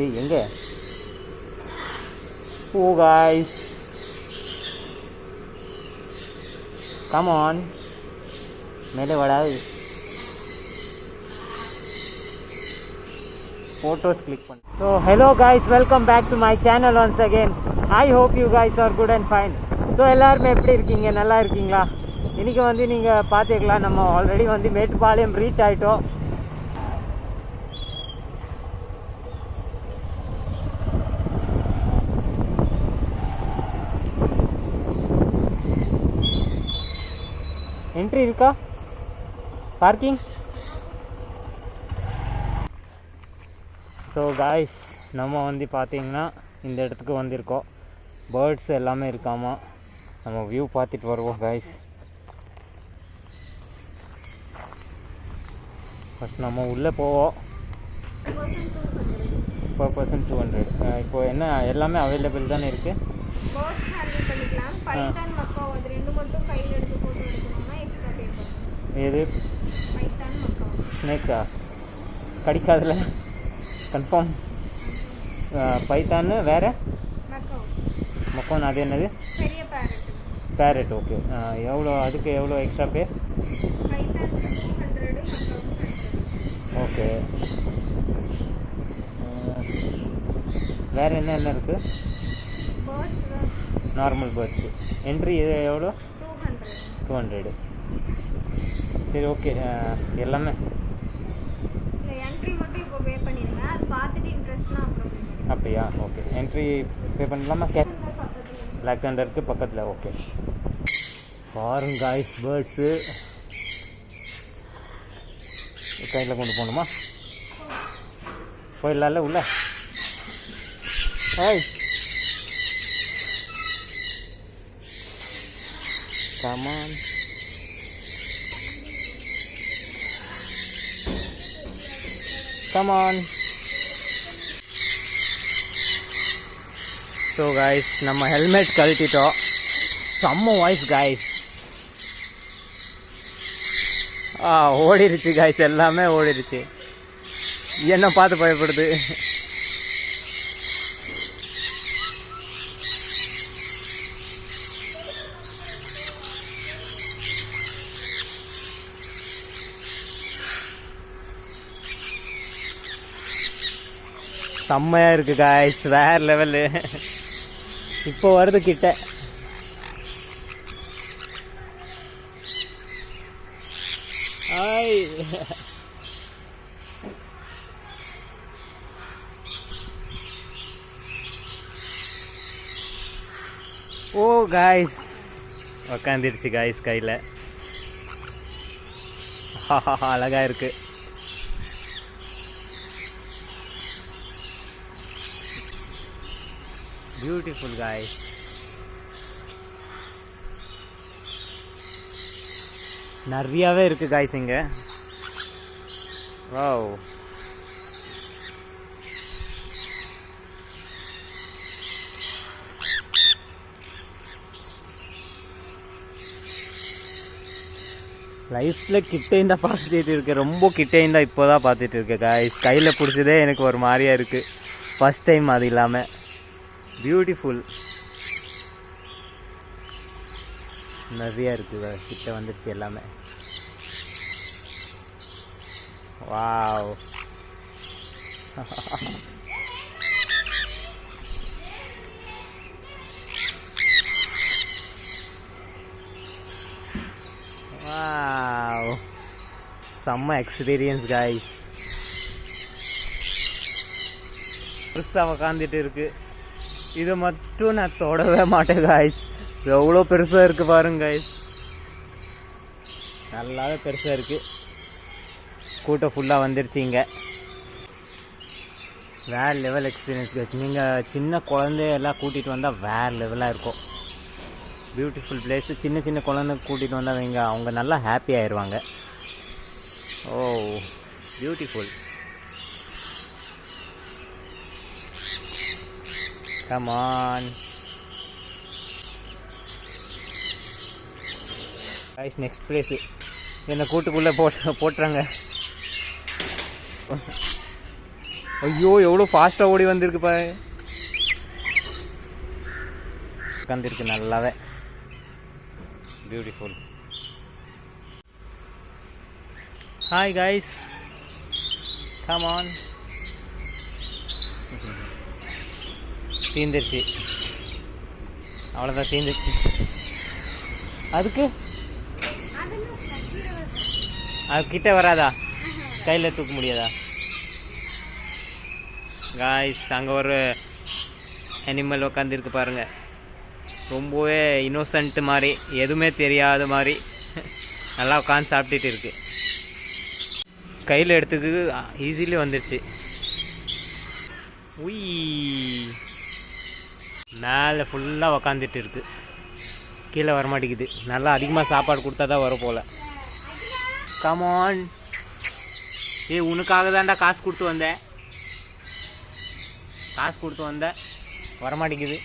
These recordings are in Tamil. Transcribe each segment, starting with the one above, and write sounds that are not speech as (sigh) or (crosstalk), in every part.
ஏய் எங்கே? ஓ காய்ஸ் கம் ஆன் மேலே வராது. Photos click பண்ணு. So hello guys. Welcome back to my channel once again. I hope you guys are good and fine. So எல்லாருமே எப்படி இருக்கீங்க? நல்லா இருக்கீங்களா? இன்றைக்கி வந்து நீங்கள் பார்த்துக்கலாம். நம்ம ஆல்ரெடி வந்து மேட்டுப்பாளையம் ரீச் ஆகிட்டோம் என்ட்ரி இருக்கா? பார்க்கிங் ஸோ காய்ஸ் நம்ம வந்து பார்த்தீங்கன்னா இந்த இடத்துக்கு வந்திருக்கோம். பேர்ட்ஸ் எல்லாமே இருக்காமா? நம்ம வியூ பார்த்துட்டு வருவோம் காய்ஸ் ஃபஸ்ட் நம்ம உள்ளே போவோம். பர் பர்சன் டூ ஹண்ட்ரட் இப்போ என்ன எல்லாமே அவைலபிள் தானே இருக்குது பேர்ட்ஸ் ஹேண்டில் பண்ணிக்கலாம் பைத்தான் மக்காவ் அது ரெண்டு மட்டும் கையில் எடுத்து போட்டோ எடுக்கணும்னா எக்ஸ்ட்ரா பே பண்ணணும் எது ஸ்னேக்கா கடிக்காதுல? கன்ஃபார்ம் பைத்தான்னு வேறு? மொக்கோன். அது என்னது? பேரட் ஓகே எவ்வளோ அதுக்கு எவ்வளோ எக்ஸ்ட்ரா பே ஓகே வேறு என்ன என்ன இருக்குது நார்மல் பேர்ட்ஸு என்ட்ரி எவ்வளோ? டூ ஹண்ட்ரடு சரி ஓகே எல்லாமே. இல்லை என்ட்ரி மட்டும் இப்போ பே பண்ணிடுங்க. அது பார்த்துட்டு இன்ட்ரெஸ்ட்னா அப்புறம் pay பண்ணிடுங்க. அப்படியா? ஓகே என்ட்ரி பே பண்ணலாமா? கே பிளாக் தண்டருக்கு பக்கத்தில். ஓகே பாருங்க காய்ஸ் பேர்ட்ஸு கையில் கொண்டு போகணுமா? போயிடலாம்ல உள்ள. Hi come on come on so guys நம்ம ஹெல்மெட் கழட்டிட்டோம் செம்ம வாய்ஸ் காய்ஸ் ஆ ஓடிருச்சு காய்ஸ் எல்லாமே ஓடிருச்சு. என்ன பார்த்து பயப்படுது? செம்மையா இருக்கு காய்ஸ் வேற லெவலு இப்போ வருது கிட்ட. ஐ ஓ காய்ஸ் உக்காந்துருச்சு காய்ஸ் கையில். (laughs) அழகா இருக்கு. பியூட்டிஃபுல் காய்ஸ் நிறையாவே இருக்கு காய்ஸ் இங்க. வாவ் லைஃப்பில் கிட்டேயும் தான் பார்த்துட்டு இருக்கேன் ரொம்ப கிட்டேயும் தான் இப்போ தான் பார்த்துட்டு இருக்கேன் காய்ஸ் கையில் பிடிச்சதே எனக்கு ஒரு மாதிரியாக இருக்குது ஃபஸ்ட் டைம் அது இல்லாமல் பியூட்டிஃபுல் நிறையா இருக்குது கிட்ட வந்துருச்சு எல்லாமே. வாவ் வாவ் செம்ம எக்ஸ்பீரியன்ஸ் காய்ஸ் புதுசாக உக்காந்துட்டு இருக்கு. இதை மட்டும் நான் தொடவே மாட்டேன் காய்ஸ் எவ்வளோ பெருசாக இருக்கு பாருங்க காய்ஸ் நல்லாவே பெருசாக இருக்கு. கூட்டம் ஃபுல்லாக வந்துருச்சு இங்கே. வேற லெவல் எக்ஸ்பீரியன்ஸ் காய்ஸ் நீங்கள் சின்ன குழந்தையெல்லாம் கூட்டிகிட்டு வந்தால் வேறு லெவலாக இருக்கும். பியூட்டிஃபுல் பிளேஸு சின்ன சின்ன குழந்தை கூட்டிகிட்டு வந்தால் வைங்க அவங்க நல்லா ஹாப்பி ஆயிடுவாங்க ஓ beautiful Come on. Guys next place என்னை கூட்டுக்குள்ளே போட்டு போட்டுறாங்க. ஐயோ எவ்வளோ ஃபாஸ்ட்டாக ஓடி வந்திருக்கு பா உட்காந்துருக்கு நல்லாவே. Beautiful hi guys come on தீந்துருச்சு அவ்வளோதான் தீந்துருச்சு அதுக்கு? அது கிட்ட வராதா? கையில் தூக்க முடியாதா? காய்ஸ் அங்கே ஒரு அனிமல் உட்காந்துருக்கு பாருங்க. ரொம்பவே இன்னோசன்ட்டு மாதிரி எதுவுமே தெரியாத மாதிரி. நல்லா உட்காந்து சாப்பிட்டுட்டு இருக்கு. கையில் எடுத்துக்கு ஈஸிலி வந்துருச்சு. உய். மேலே ஃபுல்லாக உக்காந்துட்டு இருக்கு. கீழே வரமாட்டேங்குது. நல்லா அதிகமாக சாப்பாடு கொடுத்தா தான் வரும் போல். கமான் ஏய் உனக்காக தான்டா காசு கொடுத்து வந்தேன். காசு கொடுத்து வந்தேன் வரமாட்டேங்குது.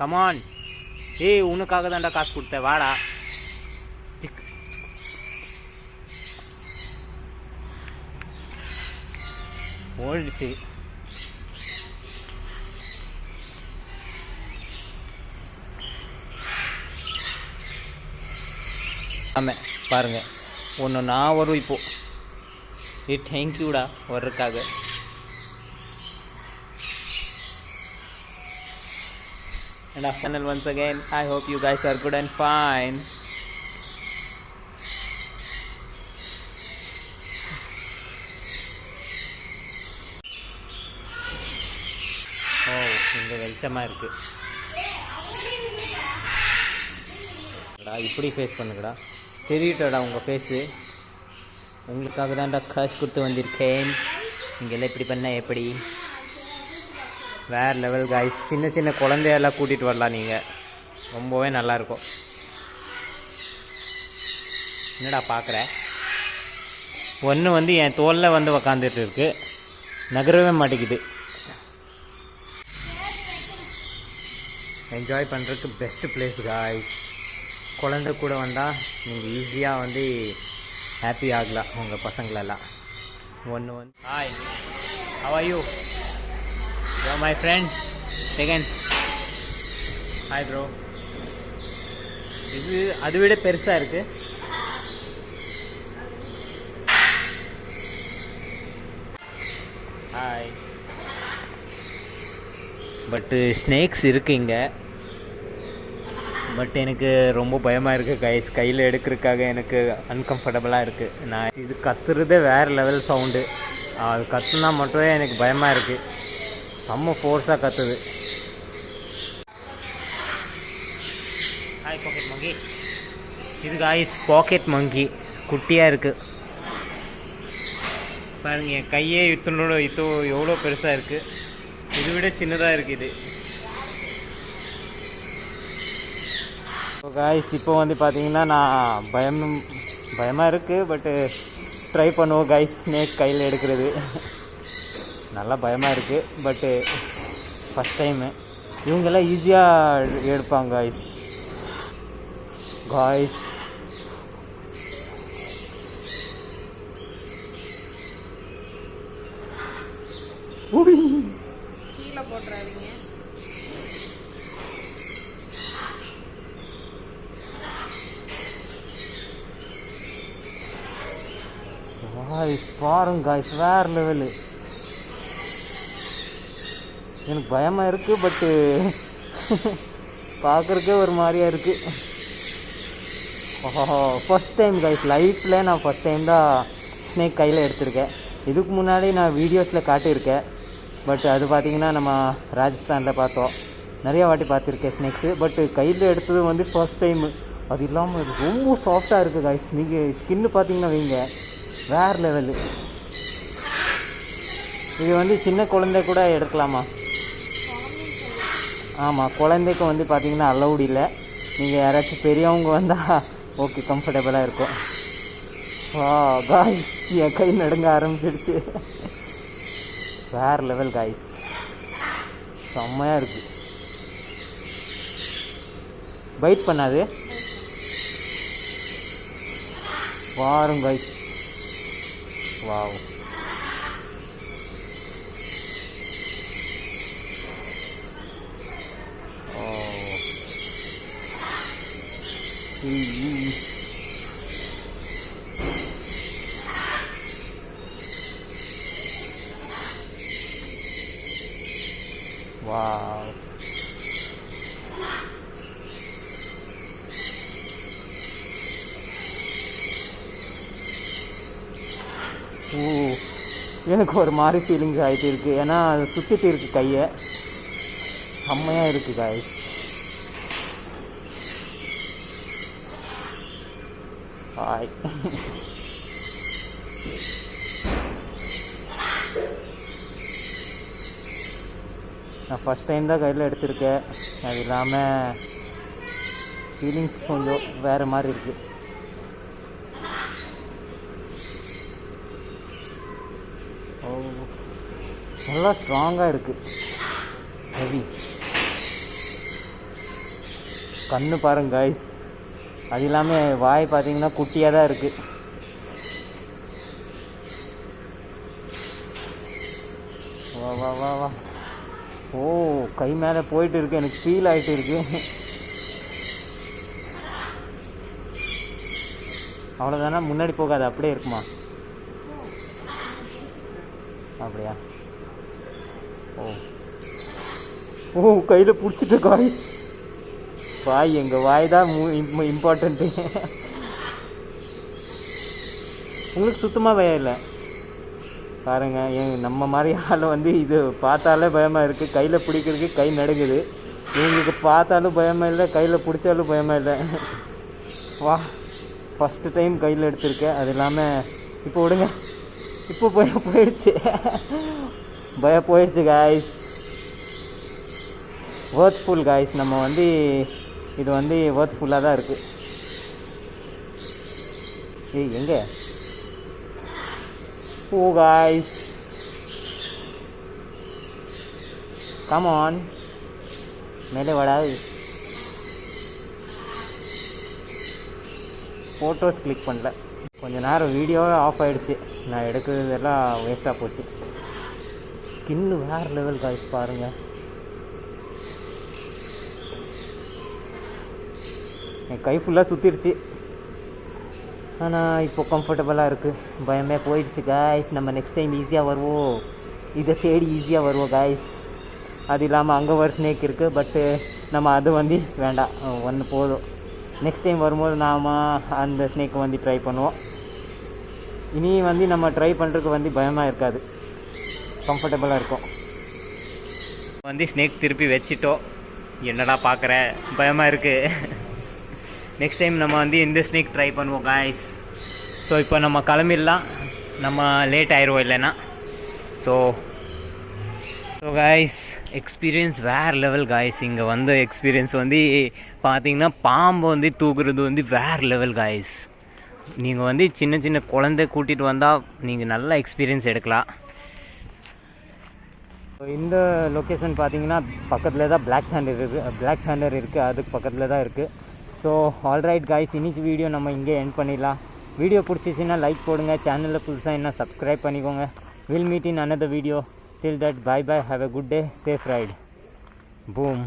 கமான் ஏய் உனக்காக தான்டா காசு கொடுத்தேன். வாடா. ஓடிடுச்சு ஆமாம் பாருங்க ஒன்று நான் வரும் இப்போது ஏ தேங்க்யூடா வர்றதுக்காக And our channel once again, I hope you guys are good and fine. ஓ இங்கே வெளிச்சமாக இருக்குது டா இப்படி ஃபேஸ் பண்ணுங்கடா. தெரியட்டடா உங்கள் ஃபேஸு உங்களுக்காக தான்டா காசு கொடுத்து வந்திருக்கேன். நீங்கள்லாம் இப்படி பண்ண எப்படி? வேறு லெவல் காய்ஸ் சின்ன சின்ன குழந்தையெல்லாம் கூட்டிகிட்டு வரலாம் நீங்கள் ரொம்பவே நல்லாயிருக்கும். என்னடா பார்க்குற ஒன்று வந்து என் தோலில் வந்து உக்காந்துட்டு இருக்கு. நகரவே மாட்டேங்குது. என்ஜாய் பண்ணுறதுக்கு பெஸ்ட்டு பிளேஸ் காய்ஸ் குழந்தை கூட வந்தால் நீங்கள் ஈஸியாக வந்து ஹாப்பி ஆகலாம் உங்கள் பசங்களெல்லாம். ஒன்று வந்து hi how are you yo my friend second hi bro இது அதை விட பெருசாக இருக்குது ஹாய் பட்டு ஸ்னேக்ஸ் uh, இருக்கு இங்கே. பட் எனக்கு ரொம்ப பயமாக இருக்குது கைஸ் கையில் எடுக்கிறதுக்காக எனக்கு அன்கம்ஃபர்டபுளாக இருக்குது நான் இது கத்துறதே வேறு லெவல் சவுண்டு அது கத்துனா மட்டுமே எனக்கு பயமாக இருக்குது செம்ம ஃபோர்ஸாக கத்துது. ஹாய் பாக்கெட் மங்கி இது காய்ஸ் பாக்கெட் மங்கி குட்டியாக இருக்குது பாருங்கள் என் கையே இத்தனோட இத்தோ எவ்வளோ பெருசாக இருக்குது இதை விட சின்னதாக இருக்குது காய்ஸ் இப்போ வந்து பார்த்தீங்கன்னா நான் பயம் பயமாக இருக்குது பட்டு ட்ரை பண்ணுவோம் காய்ஸ் ஸ்னேக் கையில் எடுக்கிறது. நல்லா பயமாக இருக்குது பட்டு ஃபஸ்ட் டைமு இவங்கெல்லாம் ஈஸியாக எடுப்பாங்க காய்ஸ் காய்ஸ் கீழே போட்டுறாதீங்க. காய்ஸ் பாருங்க காய்ஸ் வேறு லெவலு எனக்கு பயமாக இருக்குது பட்டு பார்க்குறக்கே ஒரு மாதிரியா இருக்குது ஓஹோ ஃபஸ்ட் டைம் காய்ஸ் லைஃப்பில் நான் ஃபஸ்ட் டைம் தான் ஸ்னேக் கையில் எடுத்திருக்கேன். இதுக்கு முன்னாடி நான் வீடியோஸில் காட்டியிருக்கேன். பட் அது பார்த்தீங்கன்னா நம்ம ராஜஸ்தானில் பார்த்தோம். நிறையா வாட்டி பார்த்துருக்கேன் ஸ்னேக்ஸு பட் கையில் எடுத்தது வந்து ஃபர்ஸ்ட் டைமு அது இல்லாமல் இது ரொம்ப சாஃப்டாக இருக்குது கைஸ் நீங்கள் ஸ்கின்னு பார்த்தீங்கன்னா வைங்க. வேறு லெவலு இது வந்து சின்ன குழந்தை கூட எடுக்கலாமா? ஆமாம் குழந்தைக்கு வந்து பார்த்தீங்கன்னா அலௌடு இல்லை. நீங்கள் யாராச்சும் பெரியவங்க வந்தால் ஓகே கம்ஃபர்டபுளாக இருக்கும். வா காய் என் கை நடுங்க ஆரம்பிச்சிடுச்சு வேறு லெவல் காய்ஸ் செம்மையாக இருக்கு. பைட் பண்ணாது. வாரும் guys wow oh Wow. Oh எனக்கு ஒரு மாதிரி ஃபீலிங்ஸ் ஆகிட்டு இருக்கு. ஏன்னா அது சுற்றிட்டு இருக்கு கையை. செம்மையாக இருக்கு காய் ஹாய் (laughs) ஃபஸ்ட் டைம் தான் கையில் எடுத்திருக்கேன். அது இல்லாமல் ஃபீலிங்ஸ் கொஞ்சம் வேறு மாதிரி இருக்குது ஓ நல்லா ஸ்ட்ராங்காக இருக்குது ஹெவி கண்ணு பாருங்க காய்ஸ் அது இல்லாமல் வாய் பார்த்தீங்கன்னா குட்டியாக தான் இருக்குது வா வா வா வா. ஓ கை மேலே போயிட்டு இருக்கு எனக்கு ஃபீல் ஆகிட்டு இருக்கு அவ்வளோதானா முன்னாடி போகாது அப்படியே இருக்குமா? அப்படியா? ஓ. ஓ கையில் பிடிச்சிட்டு காய் வாய். எங்கள் வாய் தான் இம்பார்ட்டண்ட்டு உங்களுக்கு சுத்தமாக பயம் இல்லை? பாருங்க ஏன் நம்ம மாதிரி ஆளை வந்து இது பார்த்தாலே பயமாக இருக்குது கையில் பிடிக்கிறதுக்கு கை நடுங்குது. இவங்களுக்கு பார்த்தாலும் பயமாக இல்லை கையில் பிடிச்சாலும் பயமாக இல்லை. வா ஃபஸ்ட்டு டைம் கையில் எடுத்திருக்கேன். அது இல்லாமல் இப்போ விடுங்க. இப்போ பயம் போயிடுச்சு. பயம் போயிடுச்சு காய்ஸ் ஒர்த்ஃபுல் காய்ஸ் நம்ம வந்து இது வந்து ஒர்த்ஃபுல்லாக தான் இருக்குது ஏய் எங்கே? Oh guys Come on. மேலே வராது ஃபோட்டோஸ் கிளிக் பண்ணல. கொஞ்ச நேரம் வீடியோவே ஆஃப் ஆகிடுச்சு நான் எடுக்கிறதெல்லாம் வேஸ்ட்டாக போச்சு. ஸ்கின்னு வேறு லெவல் காய்ச்சி பாருங்கள் என் கை ஃபுல்லாக சுற்றிடுச்சு ஆனால் இப்போ கம்ஃபர்டபுளாக இருக்குது பயமே போயிடுச்சு காய்ஸ் நம்ம நெக்ஸ்ட் டைம் ஈஸியாக வருவோம். இதை தேடி ஈஸியாக வருவோம் காய்ஸ் அது இல்லாமல் அங்கே ஒரு ஸ்னேக் இருக்குது பட்டு uh, நம்ம அது வந்து வேண்டாம். ஒன்று போதும். நெக்ஸ்ட் டைம் வரும்போது நாம் அந்த ஸ்னேக்கை வந்து ட்ரை பண்ணுவோம். இனி வந்து நம்ம ட்ரை பண்ணுறதுக்கு வந்து பயமாக இருக்காது. கம்ஃபர்டபுளாக இருக்கும். வந்து ஸ்னேக் திருப்பி வச்சிட்டோம். என்னடா பார்க்குற பயமாக இருக்குது நெக்ஸ்ட் டைம் நம்ம வந்து இந்த ஸ்னேக் ட்ரை பண்ணுவோம் காய்ஸ் ஸோ இப்போ நம்ம கிளம்பிடலாம். நம்ம லேட் ஆயிடுவோம் இல்லைன்னா. ஸோ ஸோ காய்ஸ் எக்ஸ்பீரியன்ஸ் வேறு லெவல் காய்ஸ் இங்கே வந்த எக்ஸ்பீரியன்ஸ் வந்து பார்த்தீங்கன்னா பாம்பு வந்து தூக்குறது வந்து வேறு லெவல் காய்ஸ் நீங்கள் வந்து சின்ன சின்ன குழந்தை கூட்டிகிட்டு வந்தால் நீங்கள் நல்லா எக்ஸ்பீரியன்ஸ் எடுக்கலாம். இந்த லொக்கேஷன் பார்த்தீங்கன்னா பக்கத்தில் தான் பிளாக் ஹேண்டர் இருக்குது பிளாக் ஹேண்டர் இருக்குது அதுக்கு பக்கத்தில் தான் இருக்குது ஸோ ஆல்ரைட் காய்ஸ் இன்றைக்கி வீடியோ நம்ம இங்கே எண்ட் பண்ணிடலாம். வீடியோ பிடிச்சிச்சின்னா லைக் போடுங்க. சேனலில் புதுசாக என்ன சப்ஸ்கிரைப் பண்ணிக்கோங்க. Will meet in another video till that bye bye have a good day safe ride boom